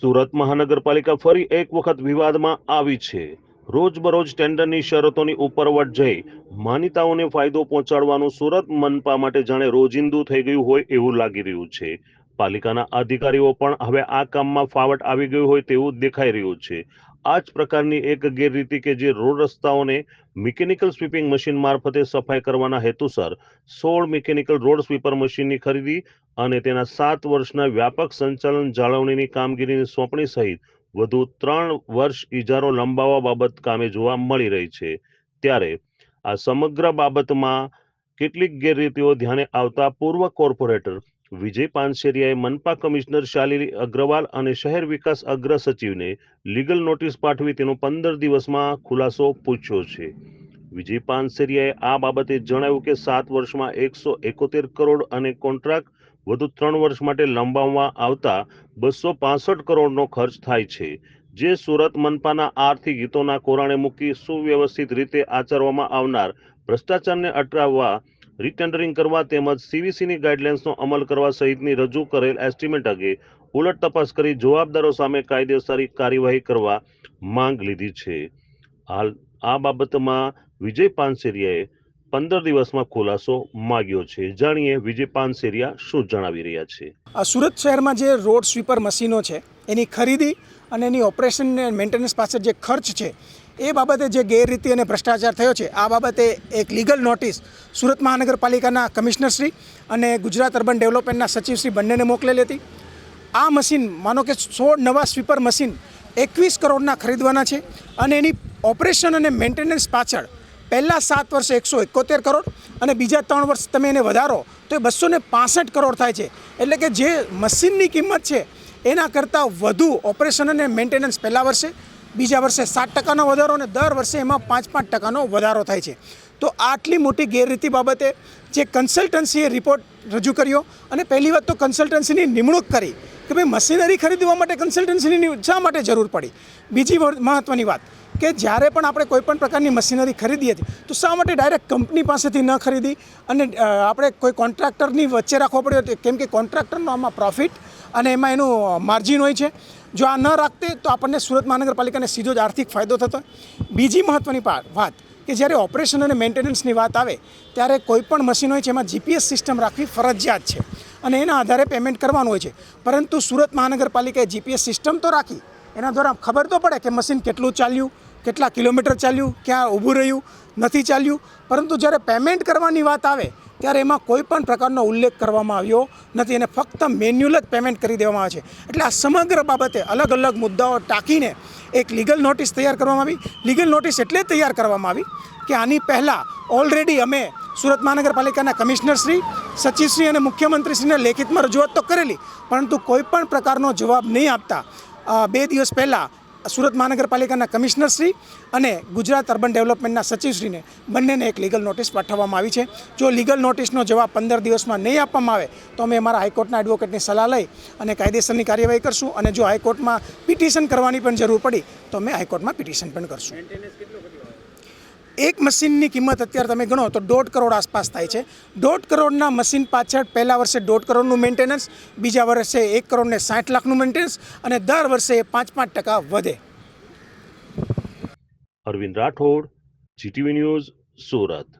સુરત મહાનગરપાલિકા ફરી એક વખત વિવાદમાં આવી છે. રોજબરોજ ટેન્ડરની શરતોની ઉપરવટ જઈ માન્યતાઓને ફાયદો પહોંચાડવાનું સુરત મનપા માટે જાણે રોજિંદુ થઈ ગયું હોય એવું લાગી રહ્યું છે. પાલિકાના અધિકારીઓ પણ હવે આ કામમાં ફાવટ આવી ગયું હોય તેવું દેખાઈ રહ્યું છે. આ જ પ્રકારની એક ગેરરીતિ કે જે રોડ રસ્તાઓને મિકેનિકલ સ્વીપિંગ મશીન મારફતે સફાઈ કરવાના હેતુસર સોળ મિકેનિકલ રોડ સ્વીપર મશીનની ખરીદી અને તેના સાત વર્ષના વ્યાપક સંચાલન જાળવણીની કામગીરીની સોંપણી સહિત વધુ ત્રણ વર્ષ ઇજારો લંબાવવા બાબત કામે જોવા મળી રહી છે. ત્યારે આ સમગ્ર બાબતમાં કેટલીક ગેરરીતિઓ ધ્યાને આવતા પૂર્વ કોર્પોરેટર વિજય પાનસેરિયાએ મનપા કમિશનર શાલિની અગ્રવાલ અને શહેર વિકાસ અગ્ર સચિવને લીગલ નોટિસ પાઠવી તેનો પંદર દિવસમાં ખુલાસો પૂછ્યો છે. વિજય પાનસેરિયાએ આ બાબતે જણાવ્યું કે સાત વર્ષમાં એકસો એકોતેર કરોડ અને કોન્ટ્રાક્ટ વધુ ત્રણ વર્ષ માટે લંબાવવામાં આવતા બસો પાસઠ કરોડનો ખર્ચ થાય છે. જે સુરત મનપાના આર્થિક હિતોના કોરાણે મૂકી સુવ્યવસ્થિત રીતે આચરવામાં આવનાર ભ્રષ્ટાચારને અટકાવવા રીટેન્ડરિંગ કરવા તેમજ સીવીસીની ગાઈડલાઇન્સનો અમલ કરવા સહિતની રજૂ કરેલ એસ્ટિમેટ અંગે ઉલટ તપાસ કરી જવાબદારો સામે કાયદેસરી કાર્યવાહી કરવા માંગ લીધી છે. હાલ આ બાબતમાં વિજય પાનસેરિયાએ પંદર દિવસમાં ખુલાસો માગ્યો છે. જાણીએ વિજય પાનસેરિયા શું જણાવી રહ્યા છે? આ સુરત શહેરમાં જે રોડ સ્વીપર મશીનો છે, એની ખરીદી અને એની ઓપરેશન મેન્ટેનન્સ પાછળ જે ખર્ચ છે એ બાબતે જે ગેરરીતિ અને ભ્રષ્ટાચાર થયો છે, આ બાબતે એક લીગલ નોટિસ સુરત મહાનગરપાલિકાના કમિશનરશ્રી અને ગુજરાત અર્બન ડેવલપમેન્ટના સચિવશ્રી બંનેને મોકલેલી હતી. આ મશીન, માનો કે સોળ નવા સ્વીપર મશીન એકવીસ કરોડના ખરીદવાના છે અને એની ઓપરેશન અને મેન્ટેનન્સ પાછળ પહેલાં સાત વર્ષે એકસો એકોતેર કરોડ અને બીજા ત્રણ વર્ષ તમે એને વધારો, તો એ બસો ને પાસઠ કરોડ થાય છે. એટલે કે જે મશીનની કિંમત છે, એના કરતાં વધુ ઓપરેશન અને મેન્ટેનન્સ પહેલા વર્ષે બીજા વર્ષે સાત ટકાનો વધારો અને દર વર્ષે એમાં પાંચ પાંચ ટકાનો વધારો થાય છે. તો આટલી મોટી ગેરરીતિ બાબતે જે કન્સલ્ટન્સીએ રિપોર્ટ રજૂ કર્યો અને પહેલી વાત તો કન્સલ્ટન્સીની નિમણૂક કરી કે ભાઈ મશીનરી ખરીદવા માટે કન્સલ્ટન્સીની શા માટે જરૂર પડી? બીજી મહત્ત્વની વાત કે જ્યારે પણ આપણે કોઈ પણ પ્રકારની મશીનરી ખરીદીએ છીએ, તો શા માટે ડાયરેક્ટ કંપની પાસેથી ન ખરીદી? અને આપણે કોઈ કોન્ટ્રાક્ટરની વચ્ચે રાખવો પડ્યો કેમ કે કોન્ટ્રાક્ટરનો આમાં પ્રોફિટ અને એમાં એનું માર્જિન હોય છે. જો આ ન રાખતે, તો આપણને સુરત મહાનગરપાલિકાને સીધો જ આર્થિક ફાયદો થતો બીજી મહત્ત્વની વાત કે જ્યારે ઓપરેશન અને મેન્ટેનન્સની વાત આવે, ત્યારે કોઈ પણ મશીન હોય છે, એમાં જીપીએસ સિસ્ટમ રાખવી ફરજિયાત છે. અને એના આધારે પેમેન્ટ કરવાનું હોય છે. પરંતુ સુરત મહાનગરપાલિકાએ જીપીએસ સિસ્ટમ તો રાખી. એના દ્વારા ખબર તો પડે કે મશીન કેટલું ચાલ્યું કેટલા કિલોમીટર ચાલ્યું, ક્યાં ઊભું રહ્યું, નથી ચાલ્યું. પરંતુ જ્યારે પેમેન્ટ કરવાની વાત આવે, ત્યારે એમાં કોઈ પણ પ્રકારનો ઉલ્લેખ કરવામાં આવ્યો નથી. અને ફક્ત મેન્યુઅલ જ પેમેન્ટ કરી દેવામાં આવે છે. એટલે આ સમગ્ર બાબતે અલગ અલગ મુદ્દાઓ ટાંકીને એક લીગલ નોટિસ તૈયાર કરવામાં આવી. લીગલ નોટિસ એટલે તૈયાર કરવામાં આવી કે આની પહેલાં ઓલરેડી અમે સુરત મહાનગરપાલિકાના કમિશનરશ્રી સચિવશ્રી અને મુખ્યમંત્રીશ્રીને લેખિતમાં રજૂઆત તો કરેલી, પરંતુ કોઈ પણ પ્રકારનો જવાબ નહીં આપતા બે દિવસ પહેલાં સુરત મહાનગરપાલિકાના કમિશનરશ્રી અને ગુજરાત અર્બન ડેવલપમેન્ટના સચિવશ્રીને બંનેને એક લીગલ નોટિસ પાઠવવામાં આવી છે. જો લીગલ નોટિસનો જવાબ પંદર દિવસમાં નહીં આપવામાં આવે, તો અમે અમારા હાઈકોર્ટના એડવોકેટની સલાહ લઈ અને કાયદેસરની કાર્યવાહી કરશું અને જો હાઈકોર્ટમાં પિટિશન કરવાની પણ જરૂર પડી, તો અમે હાઈકોર્ટમાં પિટિશન પણ કરશું. એક મશીનની કિંમત અત્યારે તમે ગણો તો દોઢ કરોડ આસપાસ થાય છે. દોઢ કરોડના મશીન પાછળ પહેલા વર્ષે દોઢ કરોડનું મેન્ટેનન્સ બીજા વર્ષે એક કરોડને સાઠ લાખનું મેન્ટેનન્સ અને દર વર્ષે પાંચ પાંચ ટકા વધે. Arvind Rathod GTV news Surat.